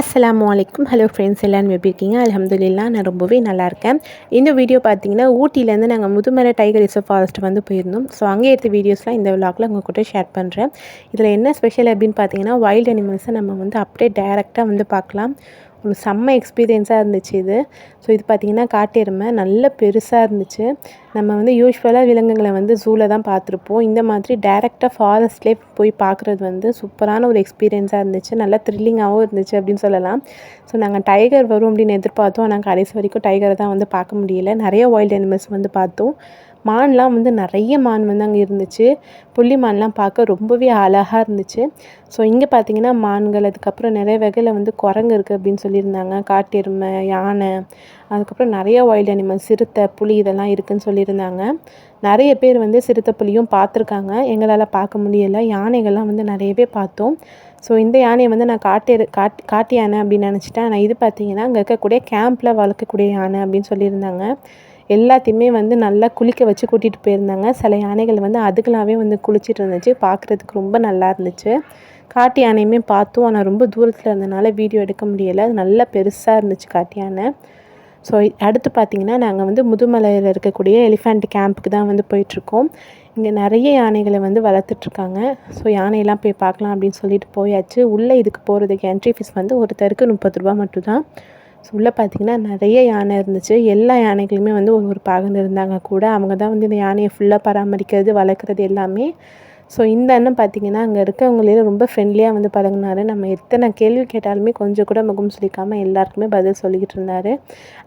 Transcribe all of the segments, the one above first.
அஸ்லாம் வலைக்கும் hello friends எல்லாரும் எப்படி இருக்கீங்க? அல்ஹம்துலில்லாஹ் நான் ரொம்பவே நல்லா இருக்கேன். இந்த வீடியோ பார்த்தீங்கன்னா ஊட்டிலேருந்து நாங்கள் முதுமலை டைகர் ரிசர்வ் ஃபாரஸ்ட் வந்து போயிருந்தோம். ஸோ அங்கே எடுத்த வீடியோஸ்லாம் இந்த விளாகில் உங்கள் கூட ஷேர் பண்ணுறேன் இதில் என்ன ஸ்பெஷல் அப்படின்னு பார்த்தீங்கன்னா வைல்ட் அனிமல்ஸை நம்ம வந்து அப்படியே டைரெக்டாக வந்து பார்க்கலாம். செம்ம எக்ஸ்பீரியன்ஸாக இருந்துச்சு இது. ஸோ இது பார்த்திங்கன்னா காட்டெருமை நல்ல பெருசாக இருந்துச்சு. நம்ம வந்து யூஸ்வலாக விலங்குகளை வந்து ஜூவில் தான் பார்த்துருப்போம் இந்த மாதிரி டேரெக்டாக ஃபாரஸ்ட்லேயே போய் பார்க்குறது வந்து சூப்பரான ஒரு எக்ஸ்பீரியன்ஸாக இருந்துச்சு. நல்லா த்ரில்லிங்காகவும் இருந்துச்சு அப்படின்னு சொல்லலாம். ஸோ நாங்கள் டைகர் வரும் அப்படின்னு எதிர்பார்த்தோம். ஆனால் கடைசி வரைக்கும் டைகரை தான் வந்து பார்க்க முடியல. நிறைய வைல்ட் அனிமல்ஸ் வந்து பார்த்தோம். மான்லாம் வந்து நிறைய மான் வந்து அங்கே இருந்துச்சு. புள்ளி மான்லாம் பார்க்க ரொம்பவே அழகாக இருந்துச்சு. ஸோ இங்கே பார்த்தீங்கன்னா மான்கள் அதுக்கப்புறம் நிறைய வகையில் வந்து குரங்கு இருக்குது அப்படின்னு சொல்லியிருந்தாங்க. காட்டெருமை யானை அதுக்கப்புறம் நிறைய வைல்டு அனிமல் சிறுத்தை புலி இதெல்லாம் இருக்குதுன்னு சொல்லியிருந்தாங்க. நிறைய பேர் வந்து சிறுத்தை புலியும் பார்த்துருக்காங்க. எங்களால் பார்க்க முடியலை. யானைகள்லாம் வந்து நிறையவே பார்த்தோம். ஸோ இந்த யானையை வந்து நான் காட்டு காட் காட்டு யானை அப்படின்னு நினச்சிட்டேன். ஆனால் இது பார்த்தீங்கன்னா அங்கே இருக்கக்கூடிய கேம்பில் வளர்க்கக்கூடிய யானை அப்படின்னு சொல்லியிருந்தாங்க. எல்லாத்தையுமே வந்து நல்லா குளிக்க வச்சு கூட்டிகிட்டு போயிருந்தாங்க. சில யானைகள் வந்து அதுக்கெல்லாமே வந்து குளிச்சிட்டு இருந்துச்சு. பார்க்குறதுக்கு ரொம்ப நல்லா இருந்துச்சு. காட்டு யானையுமே பார்த்தோம். ஆனால் ரொம்ப தூரத்தில் இருந்தனால வீடியோ எடுக்க முடியலை. நல்லா பெருசாக இருந்துச்சு காட்டு யானை. ஸோ அடுத்து பார்த்திங்கன்னா நாங்கள் வந்து முதுமலையில் இருக்கக்கூடிய எலிஃபண்ட் கேம்புக்கு தான் வந்து போயிட்டுருக்கோம். இங்கே நிறைய யானைகளை வந்து வளர்த்துட்ருக்காங்க. ஸோ யானையெல்லாம் போய் பார்க்கலாம் அப்படின்னு சொல்லிட்டு போயாச்சு. உள்ளே இதுக்கு போகிறதுக்கு என்ட்ரி ஃபீஸ் வந்து ஒருத்தருக்கு முப்பது ரூபா மட்டும்தான். உள்ளே பார்த்திங்கன்னா நிறைய யானை இருந்துச்சு. எல்லா யானைகளுமே வந்து ஒரு ஒரு பாகன் இருந்தாங்க கூட. அவங்க தான் வந்து இந்த யானையை ஃபுல்லாக பராமரிக்கிறது வளர்க்குறது எல்லாமே. ஸோ இந்த அண்ணன் பார்த்திங்கன்னா அங்கே இருக்கவங்களே ரொம்ப ஃப்ரெண்ட்லியாக வந்து பழகினாரு. நம்ம எத்தனை கேள்வி கேட்டாலுமே கொஞ்சம் கூட முகம் சொல்லிக்காமல் எல்லாருக்குமே பதில் சொல்லிக்கிட்டு இருந்தார்.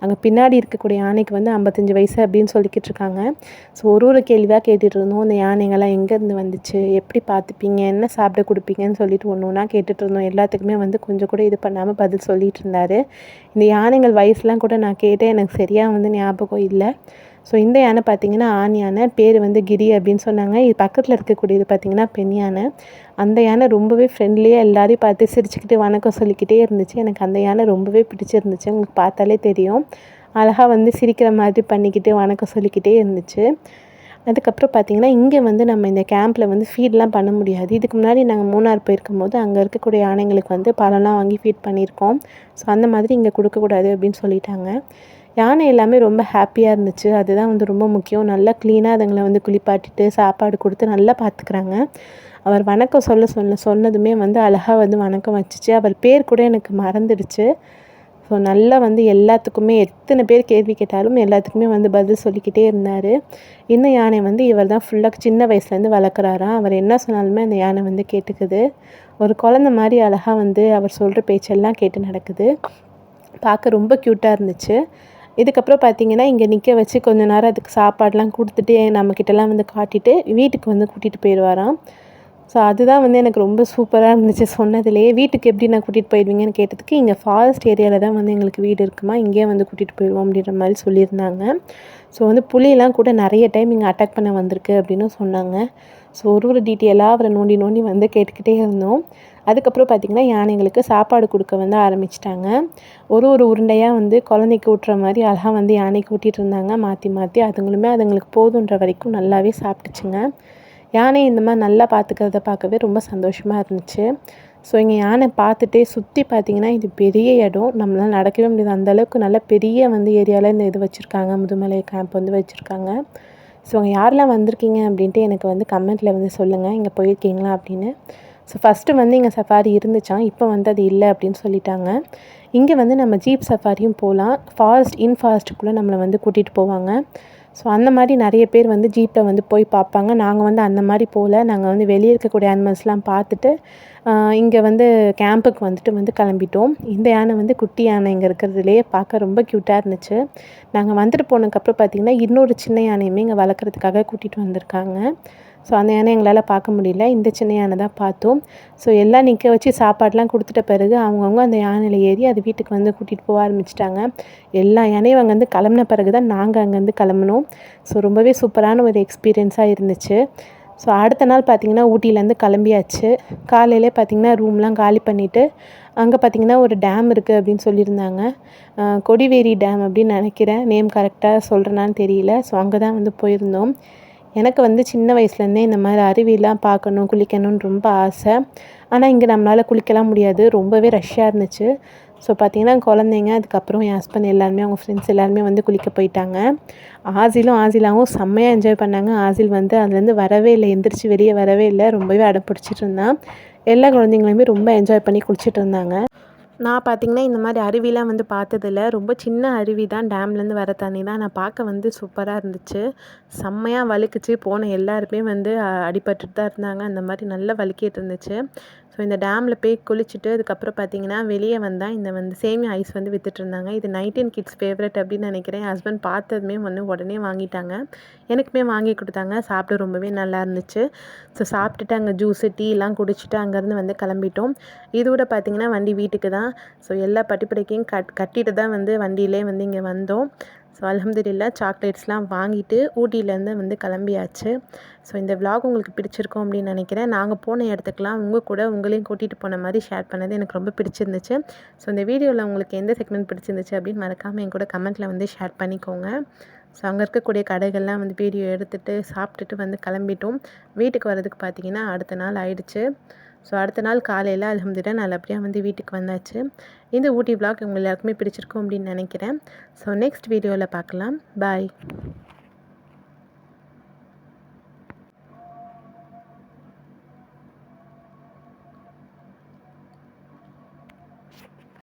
அங்கே பின்னாடி இருக்கக்கூடிய யானைக்கு வந்து ஐம்பத்தஞ்சு வயசு அப்படின்னு சொல்லிக்கிட்டு இருக்காங்க. ஸோ ஒரு ஒரு கேள்வியாக கேட்டுகிட்டு இருந்தோம். அந்த யானைங்கள்லாம் எங்கேருந்து வந்துச்சு? எப்படி பார்த்துப்பீங்க என்ன சாப்பிட கொடுப்பீங்கன்னு சொல்லிட்டு ஒன்று ஒன்றா கேட்டுட்டு இருந்தோம். எல்லாத்துக்குமே வந்து கொஞ்சம் கூட இது பண்ணாமல் பதில் சொல்லிகிட்டு இருந்தார். இந்த யானைகள் வயசுலாம் கூட நான் கேட்டேன். எனக்கு சரியாக வந்து ஞாபகம் இல்லை. ஸோ இந்த யானை பார்த்திங்கன்னா ஆண் யானை. பேர் வந்து கிரி அப்படின்னு சொன்னாங்க. இது பக்கத்தில் இருக்கக்கூடியது பார்த்திங்கன்னா பெண் யானை. அந்த யானை ரொம்பவே ஃப்ரெண்ட்லியாக எல்லாரையும் பார்த்து சிரிச்சுக்கிட்டு வணக்கம் சொல்லிக்கிட்டே இருந்துச்சு. எனக்கு அந்த யானை ரொம்பவே பிடிச்சிருந்துச்சு. உங்களுக்கு பார்த்தாலே தெரியும். அழகாக வந்து சிரிக்கிற மாதிரி பண்ணிக்கிட்டு வணக்கம் சொல்லிக்கிட்டே இருந்துச்சு. அதுக்கப்புறம் பார்த்திங்கன்னா இங்கே வந்து நம்ம இந்த கேம்பில் வந்து ஃபீட்லாம் பண்ண முடியாது. இதுக்கு முன்னாடி நாங்கள் மூணார் போயிருக்கும் போது அங்கே இருக்கக்கூடிய யானைங்களுக்கு வந்து பழம்லாம் வாங்கி ஃபீட் பண்ணியிருக்கோம். ஸோ அந்த மாதிரி இங்கே கொடுக்கக்கூடாது அப்படின்னு சொல்லிட்டாங்க. யானை எல்லாமே ரொம்ப ஹாப்பியாக இருந்துச்சு. அதுதான் வந்து ரொம்ப முக்கியம். நல்லா க்ளீனாக அதுங்களை வந்து குளிப்பாட்டிட்டு சாப்பாடு கொடுத்து நல்லா பார்த்துக்குறாங்க அவர் வணக்கம் சொல்ல சொல்ல சொன்னதுமே வந்து அழகாக வந்து வணக்கம் வச்சுச்சு. அவர் பேர் கூட எனக்கு மறந்துடுச்சு. ஸோ நல்லா வந்து எல்லாத்துக்குமே எத்தனை பேர் கேள்வி கேட்டாலும் எல்லாத்துக்குமே வந்து பதில் சொல்லிக்கிட்டே இருந்தார். இந்த யானை வந்து இவர் தான் ஃபுல்லாக சின்ன வயசுலேருந்து வளர்க்குறாராம். அவர் என்ன சொன்னாலுமே அந்த யானை வந்து கேட்டுக்குது. ஒரு குழந்த மாதிரி அழகாக வந்து அவர் சொல்கிற பேச்செல்லாம் கேட்டு நடக்குது. பார்க்க ரொம்ப க்யூட்டாக இருந்துச்சு. இதுக்கப்புறம் பார்த்தீங்கன்னா இங்கே நிற்க வச்சு கொஞ்ச நேரம் அதுக்கு சாப்பாடெலாம் கொடுத்துட்டு நம்மக்கிட்டலாம் வந்து காட்டிட்டு வீட்டுக்கு வந்து கூட்டிகிட்டு போயிடுவாராம். ஸோ அதுதான் வந்து எனக்கு ரொம்ப சூப்பராக இருந்துச்சு சொன்னதுலேயே வீட்டுக்கு எப்படி நான் கூட்டிகிட்டு போயிடுவீங்கன்னு கேட்டதுக்கு இங்கே ஃபாரஸ்ட் ஏரியாவில் தான் வந்து எங்களுக்கு வீடு இருக்குமா இங்கேயே வந்து கூட்டிகிட்டு போயிடுவோம் அப்படின்ற மாதிரி சொல்லியிருந்தாங்க. ஸோ வந்து புளியெல்லாம் கூட நிறைய டைம் இங்கே அட்டாக் பண்ண வந்திருக்கு அப்படின்னு சொன்னாங்க. ஸோ ஒரு ஒரு டீட்டெயிலாக அவரை நோண்டி நோண்டி வந்து கேட்டுக்கிட்டே இருந்தோம். அதுக்கப்புறம் பார்த்திங்கன்னா யானைங்களுக்கு சாப்பாடு கொடுக்க வந்து ஆரம்பிச்சிட்டாங்க. ஒரு ஒரு உருண்டையாக வந்து குழந்தைக்கு ஊட்டுற மாதிரி அழகாக வந்து யானைக்கு ஊட்டிகிட்டு இருந்தாங்க. மாற்றி மாற்றி அதுங்களுமே அதுங்களுக்கு போதுன்ற வரைக்கும் நல்லாவே சாப்பிட்டுச்சுங்க. யானை இந்த மாதிரி நல்லா பார்த்துக்கிறத பார்க்கவே ரொம்ப சந்தோஷமாக இருந்துச்சு. ஸோ இங்கே யானை பார்த்துட்டே சுற்றி பார்த்திங்கன்னா இது பெரிய இடம். நம்மளால் நடக்கவே முடியாது. அந்தளவுக்கு நல்ல பெரிய வந்து ஏரியாவில் இந்த இது வச்சுருக்காங்க. முதுமலை கேம்ப் வந்து வச்சுருக்காங்க. ஸோ அங்கே யாரெல்லாம் வந்திருக்கீங்க அப்படின்ட்டு எனக்கு வந்து கமெண்ட்டில் வந்து சொல்லுங்கள் இங்கே போயிருக்கீங்களா அப்படின்னு. ஸோ ஃபஸ்ட்டு வந்து இங்கே சஃபாரி இருந்துச்சான் இப்போ வந்து அது இல்லை அப்படின்னு சொல்லிட்டாங்க. இங்கே வந்து நம்ம ஜீப் சஃபாரியும் போகலாம் ஃபாரஸ்ட் இன் ஃபாரஸ்ட்டுக்குள்ளே நம்மளை வந்து கூட்டிகிட்டு போவாங்க. ஸோ அந்த மாதிரி நிறைய பேர் வந்து ஜீப்பில் வந்து போய் பார்ப்பாங்க. நாங்கள் வந்து அந்த மாதிரி போகல நாங்கள் வந்து வெளியே இருக்கக்கூடிய அனிமல்ஸ்லாம் பார்த்துட்டு இங்கே வந்து கேம்புக்கு வந்துட்டு வந்து கிளம்பிட்டோம். இந்த யானை வந்து குட்டி யானை இங்கே இருக்கிறதுலேயே பார்க்க ரொம்ப க்யூட்டாக இருந்துச்சு. நாங்கள் வந்துட்டு போனதுக்கப்புறம் பார்த்திங்கன்னா இன்னொரு சின்ன யானையுமே இங்கே வளர்க்குறதுக்காக கூட்டிகிட்டு வந்திருக்காங்க. ஸோ அந்த யானை எங்களால் பார்க்க முடியல. இந்த சின்ன யானை தான் பார்த்தோம். ஸோ எல்லாம் நிற்க வச்சு சாப்பாடெலாம் கொடுத்துட்ட பிறகு அவங்கவுங்க அந்த யானையில் ஏறி அது வீட்டுக்கு வந்து கூட்டிகிட்டு போக ஆரம்பிச்சிட்டாங்க. எல்லா யானையும் அங்கே வந்து கிளம்புன பிறகு தான் நாங்கள் அங்கேருந்து கிளம்புனோம். ஸோ ரொம்பவே சூப்பரான ஒரு எக்ஸ்பீரியன்ஸாக இருந்துச்சு. ஸோ அடுத்த நாள் பார்த்திங்கன்னா ஊட்டியிலேருந்து கிளம்பியாச்சு. காலையிலே பார்த்திங்கன்னா ரூம்லாம் காலி பண்ணிவிட்டு அங்கே பார்த்திங்கன்னா ஒரு டேம் இருக்குது அப்படின்னு சொல்லியிருந்தாங்க. கொடிவேரி டேம் அப்படின்னு நினைக்கிறேன். நேம் கரெக்டாக சொல்கிறேனான்னு தெரியல. ஸோ அங்கே தான் வந்து போயிருந்தோம். எனக்கு வந்து சின்ன வயசுலேருந்தே இந்த மாதிரி அருவிலாம் பார்க்கணும் குளிக்கணும்னு ரொம்ப ஆசை. ஆனால் இங்கே நம்மளால் குளிக்கலாம் முடியாது. ரொம்பவே ரஷ்ஷாக இருந்துச்சு. ஸோ பார்த்தீங்கன்னா குழந்தைங்க அதுக்கப்புறம் என் ஹஸ்பண்ட் எல்லாருமே அவங்க ஃப்ரெண்ட்ஸ் எல்லாருமே வந்து குளிக்க போயிட்டாங்க. ஆசிலும் ஆசிலாவும் செம்மையாக என்ஜாய் பண்ணாங்க. ஆசில் வந்து அதுலேருந்து வரவே இல்லை. எந்திரிச்சு வெளியே வரவே இல்லை. ரொம்பவே அடம் பிடிச்சிட்டு இருந்தான். எல்லா குழந்தைங்களுமே ரொம்ப என்ஜாய் பண்ணி குளிச்சிட்டு இருந்தாங்க. நான் பார்த்திங்கன்னா இந்த மாதிரி அருவிலாம் வந்து பார்த்ததில்ல. ரொம்ப சின்ன அருவி தான். டேம்லேருந்து வர தண்ணி தான். நான் பார்க்க வந்து சூப்பராக இருந்துச்சு. செம்மையாக வழுக்குச்சு. போன எல்லாருமே வந்து அடிபட்டுட்டு தான் இருந்தாங்க. அந்த மாதிரி நல்லா வழுக்கிட்டு இருந்துச்சு. ஸோ இந்த டேமில் போய் குளிச்சுட்டு அதுக்கப்புறம் பார்த்தீங்கன்னா வெளியே வந்தால் இந்த வந்து சேமியா ஐஸ் வந்து வித்துட்டு இருந்தாங்க இது நைன்டீன் கிட்ஸ் ஃபேவரட் அப்படின்னு நினைக்கிறேன். ஹஸ்பண்ட் பார்த்ததுமே வந்து உடனே வாங்கிட்டாங்க. எனக்குமே வாங்கி கொடுத்தாங்க. சாப்பிட ரொம்பவே நல்லா இருந்துச்சு. ஸோ சாப்பிட்டுட்டு அங்கே ஜூஸு டீலாம் குடிச்சிட்டு அங்கேருந்து வந்து கிளம்பிட்டோம். இதோட பார்த்தீங்கன்னா வண்டி வீட்டுக்கு தான். ஸோ எல்லா பட்டிப்படைக்கையும் கட் கட்டிட்டு தான் வந்து வண்டியிலே வந்து இங்கே வந்தோம். ஸோ அலமதுல்லா சாக்லேட்ஸ்லாம் வாங்கிட்டு ஊட்டியிலேருந்து வந்து கிளம்பியாச்சு. ஸோ இந்த விளாக் உங்களுக்கு பிடிச்சிருக்கும் அப்படின்னு நினைக்கிறேன். நாங்கள் போன இடத்துக்குலாம் உங்கள் கூட உங்களையும் கூட்டிகிட்டு போன மாதிரி ஷேர் பண்ணது எனக்கு ரொம்ப பிடிச்சிருந்துச்சு. ஸோ இந்த வீடியோவில் உங்களுக்கு எந்த செக்மெண்ட் பிடிச்சிருந்துச்சு அப்படின்னு மறக்காமல் என் கூட கமெண்ட்டில் வந்து ஷேர் பண்ணிக்கோங்க. ஸோ அங்கே இருக்கக்கூடிய கடைகள்லாம் வந்து வீடியோ எடுத்துகிட்டு சாப்பிட்டுட்டு வந்து கிளம்பிட்டோம். வீட்டுக்கு வரதுக்கு பார்த்தீங்கன்னா அடுத்த நாள் ஆயிடுச்சு. ஸோ அடுத்த நாள் காலையில் அலமதுல்லா நல்லபடியாக வந்து வீட்டுக்கு வந்தாச்சு. இந்த ஊட்டி vlog உங்கள் எல்லாருக்குமே பிடிச்சிருக்கும் அப்படின்னு நினைக்கிறேன். ஸோ நெக்ஸ்ட் வீடியோவில் பார்க்கலாம். பாய்